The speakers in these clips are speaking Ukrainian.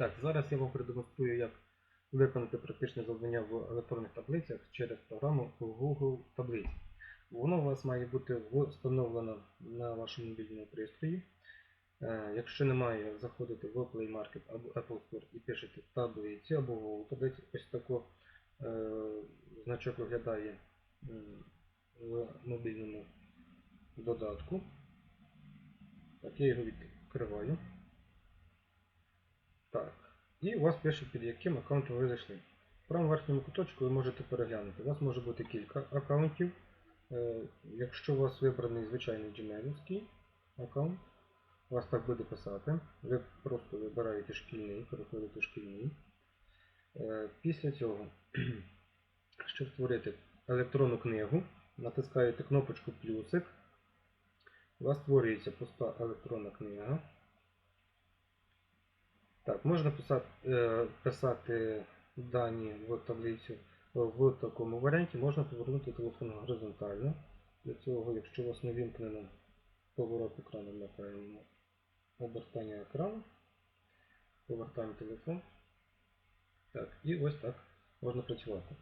Так, зараз я вам продемонструю, як виконати практичне завдання в електронних таблицях через програму Google Таблиці. Воно у вас має бути встановлено на вашому мобільному пристрої. Е, Якщо немає, заходите в Play Market або Apple Store і пишете таблиці або Google таблиці. Ось тако е, значок виглядає в мобільному додатку. Так, я його відкриваю. Так. І у вас пише, під яким аккаунтом ви зайшли. В правому верхньому куточку ви можете переглянути. У вас може бути кілька аккаунтів. Е, Якщо у вас вибраний звичайний gmail аккаунт, у вас так буде писати. Ви просто вибираєте шкільний, переходите шкільний. Е, Після цього, щоб створити електронну книгу, натискаєте кнопочку плюсик. У вас створюється пуста електронна книга. Так, можна писати, е, писати дані в таблицю в такому варіанті, можна повернути телефон горизонтально. Для цього, якщо у вас не вімкнено поворот екрану, вмикаємо обертання екрану, повертаємо телефон. Так, і ось так можна працювати.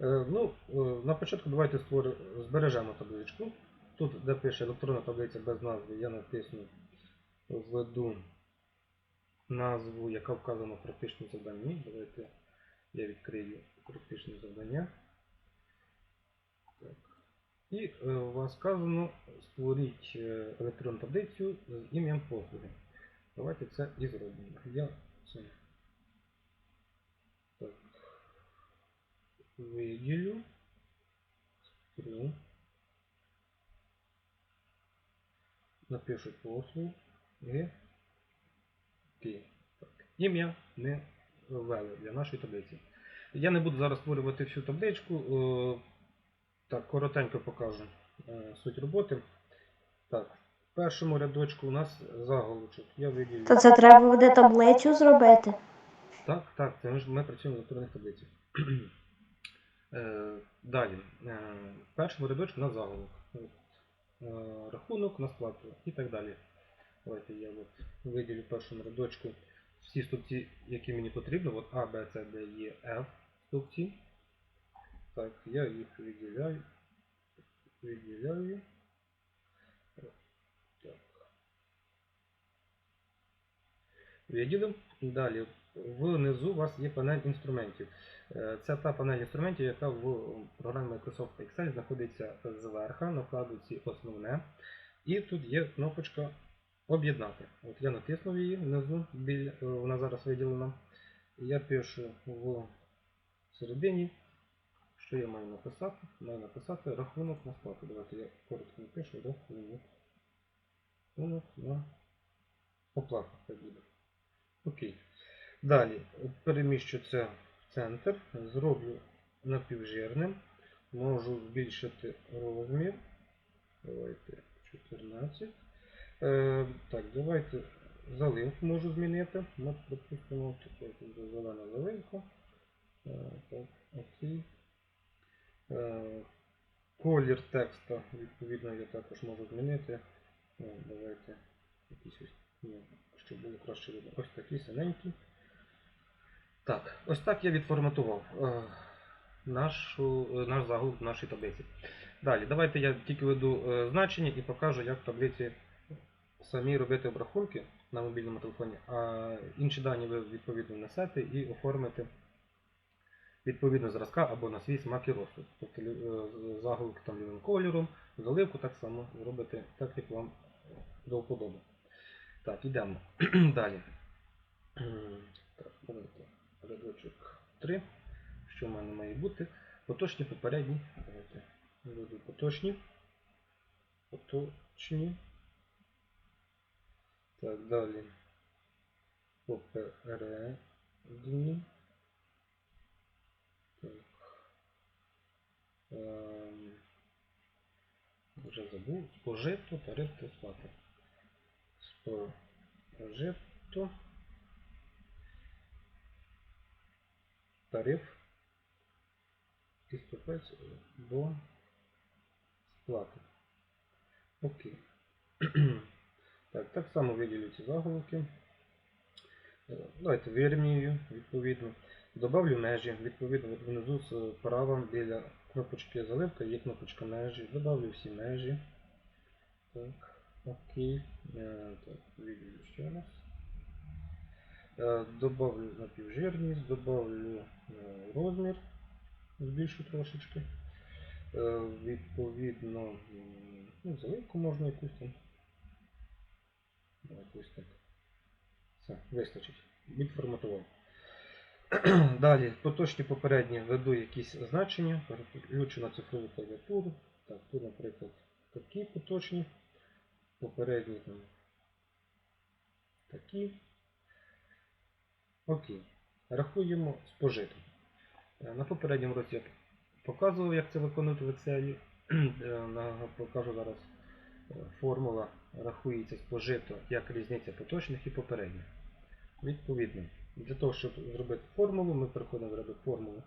Е, ну, е, на початку давайте створи, збережемо табличку. Тут, де пише електронна таблиця без назви, я натисну введу назву, яка вказана в практичному завданні. Давайте я відкрию практичне завдання. Так. І е, у вас сказано створіть е, електронну таблицю з ім'ям послуги. Давайте це і зробимо. Я це так, виділю. Стру. Напишу послуги. Окей. Ім'я ми ввели для нашої таблиці. Я не буду зараз створювати всю табличку. е, Так, коротенько покажу е, суть роботи. Так, в першому рядочку у нас заголовочок. Я виділю. То це треба буде таблицю зробити. Так, так, це ми, ми працюємо в електронних таблицях. Е, Далі. В першому рядочку у нас заголовок. Рахунок на сплату і так далі. Давайте я от виділю в першому рядочку всі стовпці, які мені потрібно. От А, Б, С, Д, Е, Ф стовпці. Так, я їх виділяю. Виділяю. Так. Виділив. Далі. Внизу у вас є панель інструментів. Е, Це та панель інструментів, яка в програмі Microsoft Excel знаходиться зверху на вкладці основне. І тут є кнопочка Об'єднати. От я натиснув її внизу, біля, е, вона зараз виділена. Я пишу в середині, що я маю написати. Маю написати рахунок на сплату. Давайте я коротко напишу рахунок. Рахунок на оплату. Окей. Далі переміщу це в центр, зроблю напівжирним, можу збільшити розмір. Давайте 14. Е, так, давайте заливку можу змінити. Ми пропустимо тут буде зелена заливка. Е, так, окей. Е, колір текста, відповідно, я також можу змінити. Ну, давайте якийсь ось, ні, щоб було краще видно. Ось такий синенький. Так, ось так я відформатував е, нашу, е, наш заголовок в нашій таблиці. Далі, давайте я тільки веду е, значення і покажу, як в таблиці самі робити обрахунки на мобільному телефоні, а інші дані ви відповідно несете і оформите відповідно зразка або на свій смак і розсуд. Тобто е, заголовки там лівим кольором, заливку так само зробите так, як вам до вподоби. Так, йдемо далі. Так, давайте рядочок 3. Що в мене має бути? Поточні попередні. Давайте поточні. Поточні. Так, далі. Попередні. Так. Ем, вже забув. Спожито, тариф та сплата. Спожито. Тариф. І до сплати. Окей. Так, так само виділю ці заголовки. Е, Давайте вирівнюю, відповідно. Добавлю межі, відповідно внизу справа біля кнопочки заливка є кнопочка межі. Добавлю всі межі. Так, окей. Е, Так, відео ще раз. Е, Добавлю напівжирність, добавлю розмір, збільшу трошечки. Відповідно, ну, заливку можна якусь там. Ну, так. Все, вистачить. Відформатував. Далі, поточні попередні веду якісь значення, переключу на цифрову клавіатуру. Так, тут, наприклад, такі поточні, попередні там такі. Окей. Рахуємо спожито. Е, На попередньому році я показував, як це виконувати в Excel. Е, Покажу зараз формула рахується спожито як різниця поточних і попередніх. Відповідно, для того, щоб зробити формулу, ми переходимо в рядок формули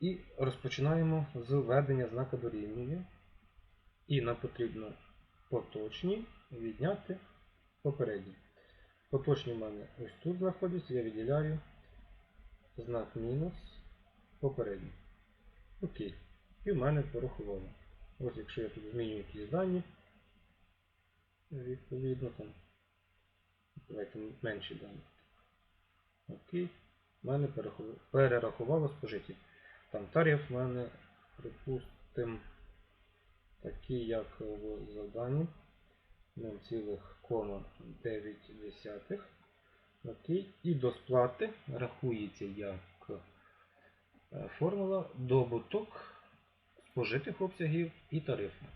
і розпочинаємо з введення знака дорівнює. І нам потрібно поточні відняти попередні. Поточні в мене ось тут знаходяться, я виділяю знак мінус попередній. Окей. І в мене порахувало. Ось якщо я тут змінюю якісь дані, відповідно там. Давайте менші дані. Окей. В мене перерахувало спожиті. Там тариф в мене, припустимо, такий, як в завданні 0,9. Окей. І до сплати рахується як е, формула добуток спожитих обсягів і тарифу.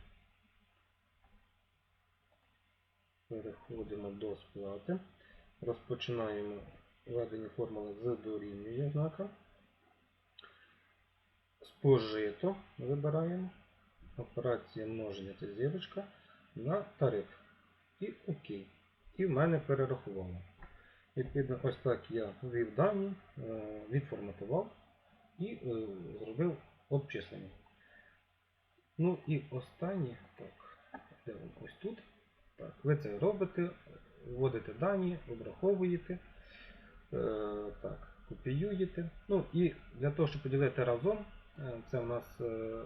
Переходимо до сплати. Розпочинаємо введення формули з дорівнює знака. Спожито вибираємо. Операція множення це зірочка на тариф. І ОК. І в мене перерахувало. Відповідно, ось так я ввів дані, е, відформатував і е, зробив обчислення. Ну і останнє, так, де воно? ось тут. Так, ви це робите, вводите дані, обраховуєте, е, так, копіюєте. Ну і для того, щоб поділити разом, е, це в нас е,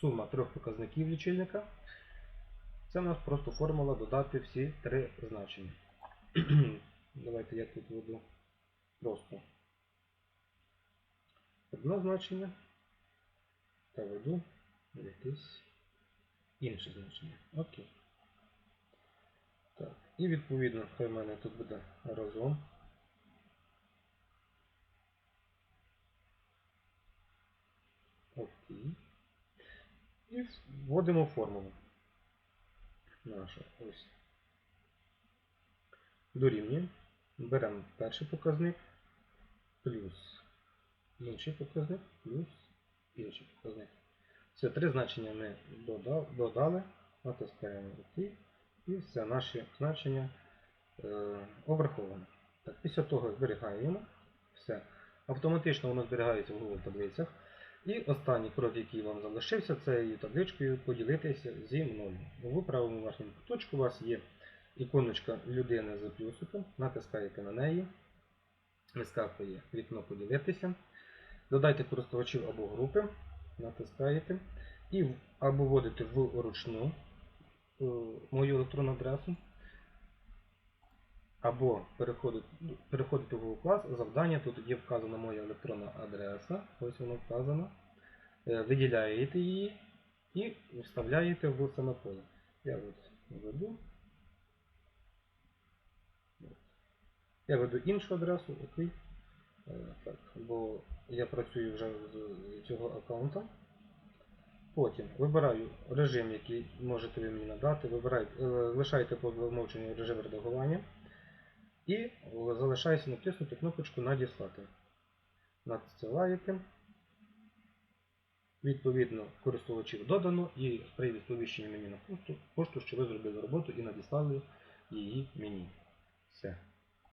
сума трьох показників лічильника. Це в нас просто формула додати всі три значення. Давайте я тут введу просто одне значення та веду якесь інше значення. Окей. І відповідно, хай в мене тут буде разом. Окей. І вводимо формулу. Наша ось. Дорівнює. Беремо перший показник плюс інший показник плюс інший показник. Це три значення ми додали, натискаємо ОК і все наші значення е, обраховано. Так, після того зберігаємо все. Автоматично воно зберігається в Google таблицях. І останній крок, який вам залишився, це її табличкою поділитися зі мною. У правому верхньому куточку у вас є іконочка людини з плюсиком, натискаєте на неї, вискакує вікно поділитися. Додайте користувачів або групи, натискаєте і або вводите в ручну е, мою електронну адресу, або переходите в Google клас, завдання, тут є вказана моя електронна адреса, ось вона вказана. Е, Виділяєте її і вставляєте в саме поле. Я от введу. Я веду іншу адресу, окей. Е, Так, бо я працюю вже з цього аккаунта. Потім вибираю режим, який можете ви мені надати. Е, по замовченню режим редагування. І залишається натиснути кнопочку Надіслати. Надсилаєте. Відповідно, користувачів додано і прийде сповіщення мені на пошту, пошту, що ви зробили роботу і надіслали її мені. Все.